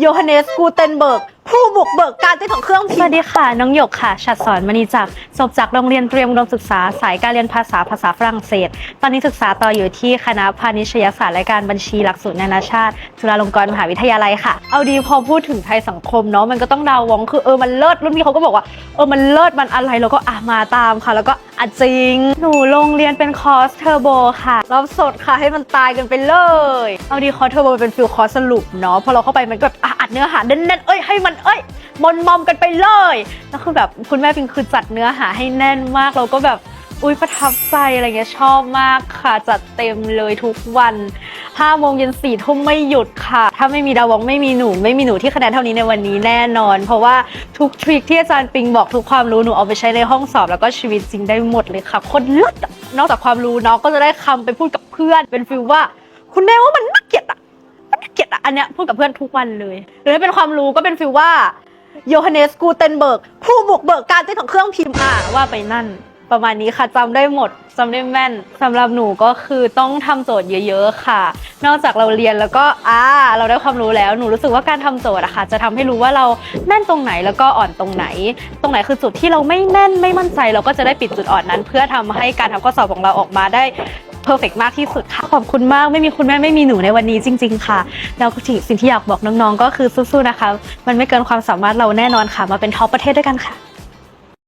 โยฮันเนสกูเทนเบิร์ก ผู้บุกเบิกการเต้นของเครื่องสพิมวัสพ์ดีค่ะ น้องหยกค่ะชัดสอนมณีจักรจบจากโรงเรียนเตรียมอุดมศึกษาสายการเรียนภาษาภาษาฝรั่งเศส ตอนนี้ศึกษาต่ออยู่ที่คณะพาณิชยศาสตร์และการบัญชีหลักสูตรนานาชาติ จุฬาลงกรณ์มหาวิทยาลัยค่ะ เอาดีพอพูดถึงไทยสังคมเนาะมันก็ต้องดาววองคือเออมันเลิศรุ่นพี่เขาก็บอกว่าเออมันเลิศมันอะไรแล้วก็อะมาตามค่ะ แล้วก็อะจริง หนูโรงเรียนเป็นคอร์สเทอร์โบค่ะรอบสดค่ะให้มันตายกันไปเลย เอาดีคอร์สเทอร์โบเป็นฟิลคอร์สสรุปเนาะพอเราเข้าไปมันก็แบบอะ ดเนื้อหาแน่นๆเอ้ยให้มันเอ้ยมนมอมกันไปเลยแล้วคือแบบคุณแม่ปิงคือจัดเนื้อหาให้แน่นมากเราก็แบบอุ้ยประทับใจอะไรเงี้ยชอบมากค่ะ จัดเต็มเลยทุกวัน5โมงเย็น4ทุ่มไม่หยุดค่ะ ถ้าไม่มีดาวองไม่มีหนู ไม่มีหนูที่คะแนนเท่านี้ในวันนี้แน่นอน เพราะว่าทุกทริคที่อาจารย์ปิงบอกทุกความรู้หนูเอาไปใช้ในห้องสอบ แล้วก็ชีวิตจริงได้หมดเลยค่ะคนเลิศนอกจากความรู้เนาะก็จะได้คำไปพูดกับเพื่อนเป็นฟิลว่า คุณแม่ว่ามันน่าเกลียดอะ อันเนี้ยพูดกับเพื่อนทุกวันเลย หรือถ้าเป็นความรู้ก็เป็นฟิลว่าโยฮันเนสกูเทนเบิร์กผู้บุกเบิกการเต้นของเครื่องพิมพ์อะว่าไปนั่น ประมาณนี้ค่ะจำได้หมดจำได้แม่นสำหรับหนูก็คือต้องทำโจทย์เยอะ ๆ ค่ะ นอกจากเราเรียนแล้วก็อ่าเราได้ความรู้แล้วหนูรู้สึกว่าการทำโจทย์อะค่ะ จะทำให้รู้ว่าเราแม่นตรงไหนแล้วก็อ่อนตรงไหน ตรงไหนคือจุดที่เราไม่แม่นไม่มั่นใจ เราก็จะได้ปิดจุดอ่อนนั้น เพื่อทำให้การทำข้อสอบของเราออกมาได้ เพอร์เฟกมากที่สุดค่ะ ขอบคุณมากไม่มีคุณแม่ไม่มีหนูในวันนี้จริง ๆ ค่ะแล้วสิ่งที่อยากบอกน้องๆ ก็คือสู้ๆนะคะ มันไม่เกินความสามารถเราแน่นอนค่ะ มาเป็นท็อปประเทศด้วยกันค่ะ